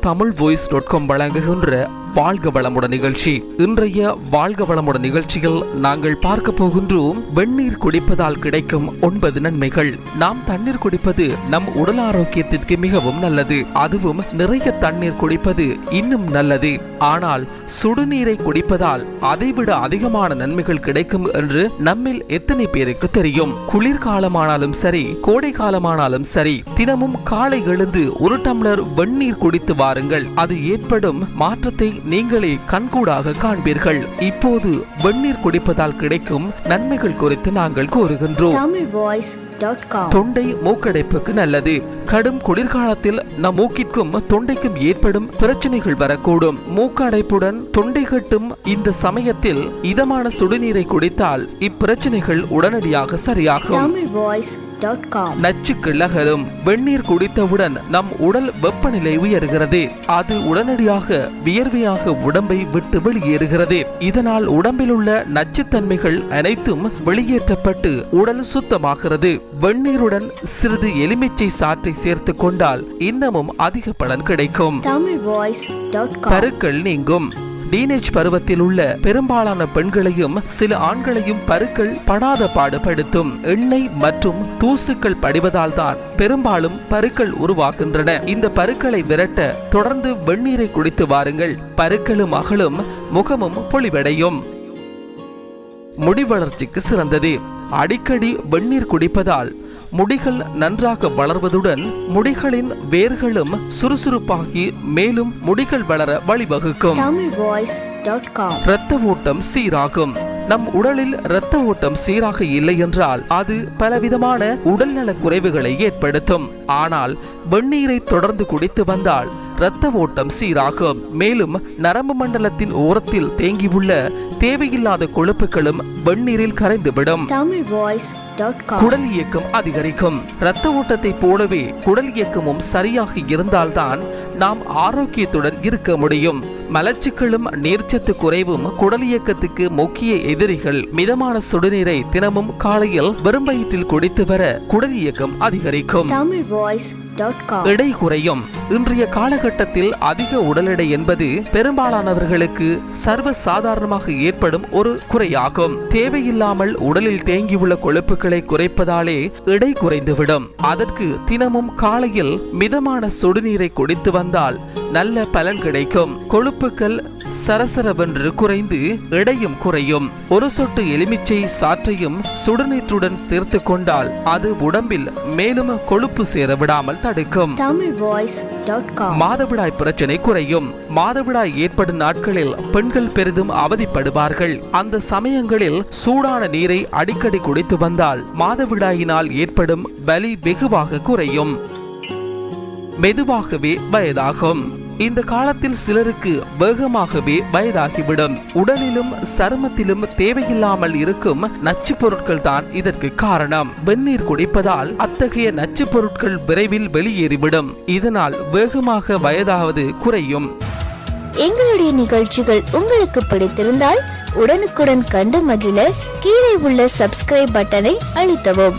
Tamil voice dot com வழங்குகின்ற வாழ்க வளமுடன் நிகழ்ச்சி. இன்றைய வாழ்க வளமுடன் நிகழ்ச்சியில் நாங்கள் பார்க்க போகின்றோம் வெந்நீர் குடிப்பதால் கிடைக்கும் ஒன்பது நன்மைகள். நாம் தண்ணீர் குடிப்பது நம் உடல் ஆரோக்கியத்திற்கு மிகவும் நல்லது. அதுவும் நிறைய தண்ணீர் குடிப்பது இன்னும் நல்லது. ஆனால் சுடுநீரை குடிப்பதால் அதைவிட அதிகமான நன்மைகள் கிடைக்கும் என்று நம்மில் எத்தனை பேருக்கு தெரியும். குளிர்காலமானாலும் சரி கோடை காலமானாலும் சரி தினமும் காலை எழுந்து ஒரு டம்ளர் வெந்நீர் குடித்து பாருங்கள் அது ஏற்படும் மாற்றத்தை நீங்களே கண்கூடாக காண்பீர்கள். இப்போது வெந்நீர் குடிப்பதால் கிடைக்கும் நன்மைகள் குறித்து நாங்கள் கூறுகின்றோம். தொண்டை மூக்கடைப்புக்கு நல்லது. கடும் குளிர்காலத்தில் நம் மூக்கிற்கும் தொண்டைக்கும் ஏற்படும் பிரச்சனைகள் வரக்கூடும். மூக்கடைப்புடன் தொண்டை கட்டும் இந்த சமயத்தில் இதமான சுடுநீரை குடித்தால் இப்பிரச்சனைகள் உடனடியாக சரியாகும். நச்சுக்கள் அகலும் வெந்நீர் குடித்தவுடன் நம் உடல் வெப்பநிலை உயர்கிறது. அது உடனடியாக வியர்வையாக உடம்பை விட்டு வெளியேறுகிறது. இதனால் உடம்பில் உள்ள நச்சுத்தன்மைகள் அனைத்தும் வெளியேற்றப்பட்டு உடல் சுத்தமாகிறது. வெந்நீருடன் சிறிது எலுமிச்சை சாற்றை சேர்த்து கொண்டால் இன்னமும் அதிக பலன் கிடைக்கும். பருக்கள் நீங்கும். டீனேஜ் பருவத்தில் உள்ள பெரும்பாலான பெண்களையும் சில ஆண்களையும் பருக்கள் படாத பாடுபடுத்தும். எண்ணெய் மற்றும் தூசுக்கள் படிவதால் தான் பெரும்பாலும் பருக்கள் உருவாகின்றன. இந்த பருக்களை விரட்ட தொடர்ந்து வெந்நீரை குடித்து வாருங்கள். பருக்களும் அகலும் முகமும் பொலிவடையும். முடி வளர்ச்சிக்கு சிறந்தது. அடிக்கடி வெந்நீர் குடிப்பதால் முடிகள் நன்றாக வளர்வதுடன் முடிகளின் வேர்களும் சுறுசுறுப்பாகி மேலும் முடிகள் வளர வழிவகுக்கும். இரத்த ஓட்டம் சீராகும். நம் உடலில் இரத்த ஓட்டம் சீராக இல்லை என்றால் அது பலவிதமான உடல்நல குறைவுகளை ஏற்படுத்தும். ஆனால் வெந்நீரை தொடர்ந்து குடித்து வந்தால் இரத்த ஓட்டம் சீராகும். மேலும் நரம்பு மண்டலத்தின் ஓரத்தில் தேங்கியுள்ள தேவையில்லாத கொழுப்புகளும் வெந்நீரில் கரைந்துவிடும். குடல் இயக்கம் அதிகரிக்கும். இரத்த ஓட்டத்தை போலவே குடல் இயக்கமும் சரியாக இருந்தால்தான் நாம் ஆரோக்கியத்துடன் இருக்க முடியும். மலச்சிக்கலும் நீர்ச்சத்து குறைவும் குடல் இயக்கத்துக்கு முக்கிய எதிரிகள். மிதமான சுடுநீரை தினமும் காலையில் வெறும் வயிற்றில் குடித்து வர குடல் இயக்கம் அதிகரிக்கும். தமிழ் வாய்ஸ் டாட் காம் எடை குறையும். இன்றைய காலகட்டத்தில் அதிக உடல் எடை என்பது பெரும்பாலானவர்களுக்கு சர்வ சாதாரணமாக ஏற்படும் ஒரு குறையாகும். தேவையில்லாமல் உடலில் தேங்கியுள்ள கொழுப்புகளை குறைப்பதாலே எடை குறைந்துவிடும். அதற்கு தினமும் காலையில் மிதமான சுடுநீரை குடித்து வந்தால் நல்ல பலன் கிடைக்கும். கொழுப்புகள் சரசரவென்று குறைந்து எடையும் குறையும். ஒரு சொட்டு எலுமிச்சை சாற்றையும் சுடுநீற்றுடன் சேர்த்து கொண்டால் அது உடம்பில் மேலும் கொழுப்பு சேர விடாமல் தடுக்கும். மாதவிடாய் பிரச்சனை குறையும். மாதவிடாய் ஏற்படும் நாட்களில் பெண்கள் பெரிதும் அவதிப்படுவார்கள். அந்த சமயங்களில் சூடான நீரை அடிக்கடி குடித்து வந்தால் மாதவிடாயினால் ஏற்படும் வலி வெகுவாக குறையும். மெதுவாகவே வயதாகும். இந்த காலத்தில் சிலருக்கு வேகமாகவே வயதாகிவிடும். உடலிலும் சருமத்திலும் தேவையில்லாமல் இருக்கும் நச்சு பொருட்கள் தான் இதற்கு காரணம். வெந்நீர் குடிப்பதால் அத்தகைய நச்சு பொருட்கள் விரைவில் வெளியேறிவிடும். இதனால் வேகமாக வயதாவது குறையும். எங்களுடைய நிகழ்ச்சிகள் உங்களுக்கு பிடித்திருந்தால் உடனுக்குடன் கண்டு மகிழ கீழே உள்ள சப்ஸ்கிரைப் பட்டனை அழுத்தவும்.